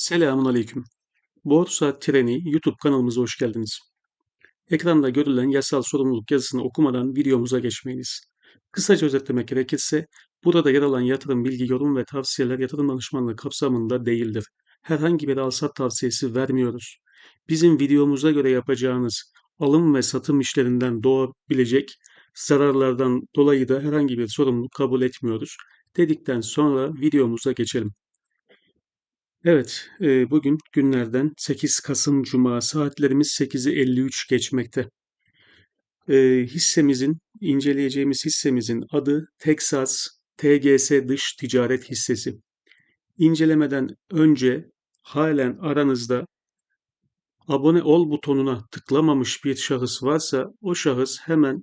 Selamun Aleyküm. Borsa Treni YouTube kanalımıza hoş geldiniz. Ekranda görülen yasal sorumluluk yazısını okumadan videomuza geçmeyiniz. Kısaca özetlemek gerekirse, burada yer alan yatırım bilgi, yorum ve tavsiyeler yatırım danışmanlığı kapsamında değildir. Herhangi bir alsat tavsiyesi vermiyoruz. Bizim videomuza göre yapacağınız alım ve satım işlerinden doğabilecek zararlardan dolayı da herhangi bir sorumluluk kabul etmiyoruz. Dedikten sonra videomuza geçelim. Evet, e, bugün günlerden 8 Kasım Cuma saatlerimiz 8'i 53 geçmekte. E, hissemizin, inceleyeceğimiz hissemizin adı Texas TGS Dış Ticaret Hissesi. İncelemeden önce halen aranızda abone ol butonuna tıklamamış bir şahıs varsa o şahıs hemen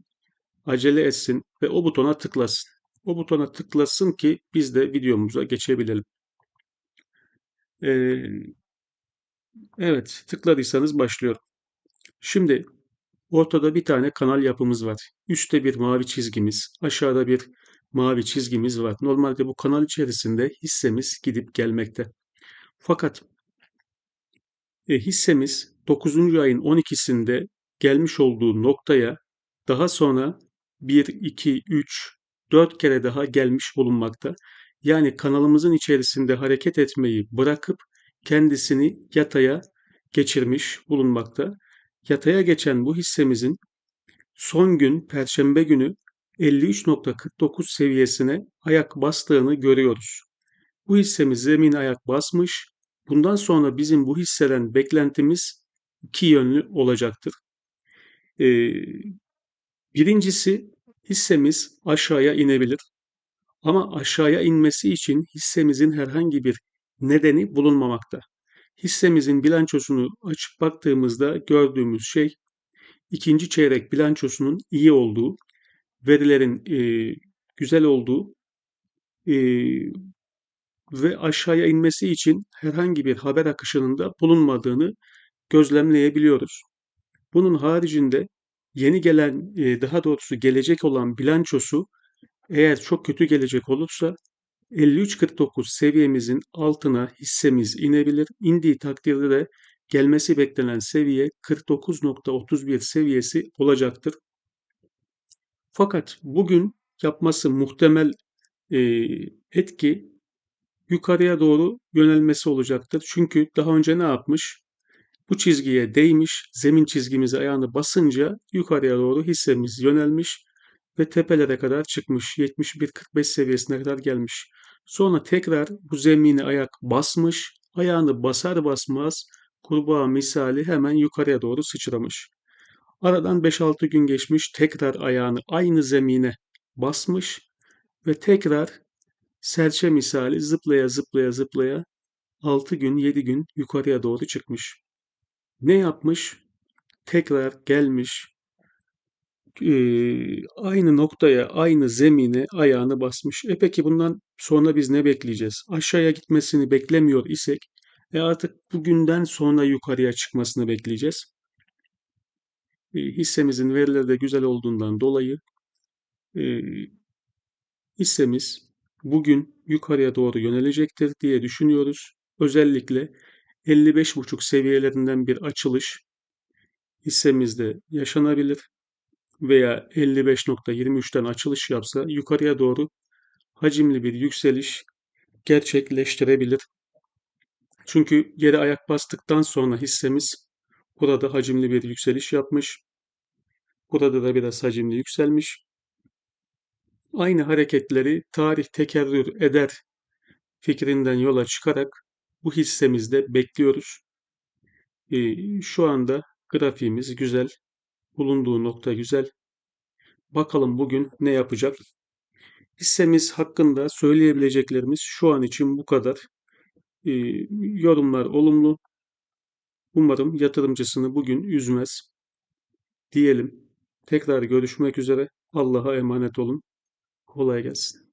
acele etsin ve o butona tıklasın. O butona tıklasın ki biz de videomuza geçebilelim. Evet, tıkladıysanız başlıyorum. Şimdi ortada bir tane kanal yapımız var. Üstte bir mavi çizgimiz, aşağıda bir mavi çizgimiz var. Normalde bu kanal içerisinde hissemiz gidip gelmekte. Fakat e, hissemiz 9. ayın 12'sinde gelmiş olduğu noktaya daha sonra 1, 2, 3, 4 kere daha gelmiş bulunmakta. Yani kanalımızın içerisinde hareket etmeyi bırakıp kendisini yataya geçirmiş bulunmakta. Yataya geçen bu hissemizin son gün Perşembe günü 53.49 seviyesine ayak bastığını görüyoruz. Bu hissemiz zemin ayak basmış. Bundan sonra bizim bu hisseden beklentimiz iki yönlü olacaktır. Ee, birincisi hissemiz aşağıya inebilir. Ama aşağıya inmesi için hissemizin herhangi bir nedeni bulunmamakta. Hissemizin bilançosunu açıp baktığımızda gördüğümüz şey ikinci çeyrek bilançosunun iyi olduğu, verilerin e, güzel olduğu e, ve aşağıya inmesi için herhangi bir haber akışının da bulunmadığını gözlemleyebiliyoruz. Bunun haricinde yeni gelen, e, daha doğrusu gelecek olan bilançosu eğer çok kötü gelecek olursa 53.49 seviyemizin altına hissemiz inebilir. İndiği takdirde de gelmesi beklenen seviye 49.31 seviyesi olacaktır. Fakat bugün yapması muhtemel e, etki yukarıya doğru yönelmesi olacaktır. Çünkü daha önce ne yapmış? Bu çizgiye değmiş, zemin çizgimize ayağını basınca yukarıya doğru hissemiz yönelmiş ve tepelere kadar çıkmış. 71-45 seviyesine kadar gelmiş. Sonra tekrar bu zemine ayak basmış. Ayağını basar basmaz kurbağa misali hemen yukarıya doğru sıçramış. Aradan 5-6 gün geçmiş. Tekrar ayağını aynı zemine basmış ve tekrar serçe misali zıplaya zıplaya zıplaya 6 gün 7 gün yukarıya doğru çıkmış. Ne yapmış? Tekrar gelmiş, e, aynı noktaya, aynı zemine ayağını basmış. E peki bundan sonra biz ne bekleyeceğiz? Aşağıya gitmesini beklemiyor isek e artık bugünden sonra yukarıya çıkmasını bekleyeceğiz. E, hissemizin verileri de güzel olduğundan dolayı e, hissemiz bugün yukarıya doğru yönelecektir diye düşünüyoruz. Özellikle 55,5 seviyelerinden bir açılış hissemizde yaşanabilir veya 55.23'ten açılış yapsa yukarıya doğru hacimli bir yükseliş gerçekleştirebilir. Çünkü yere ayak bastıktan sonra hissemiz burada hacimli bir yükseliş yapmış. Burada da biraz hacimli yükselmiş. Aynı hareketleri tarih tekerrür eder fikrinden yola çıkarak bu hissemizde bekliyoruz. Ee, şu anda grafiğimiz güzel. Bulunduğu nokta güzel. Bakalım bugün ne yapacak? Hissemiz hakkında söyleyebileceklerimiz şu an için bu kadar. Ee, yorumlar olumlu. Umarım yatırımcısını bugün üzmez. Diyelim. Tekrar görüşmek üzere. Allah'a emanet olun. Kolay gelsin.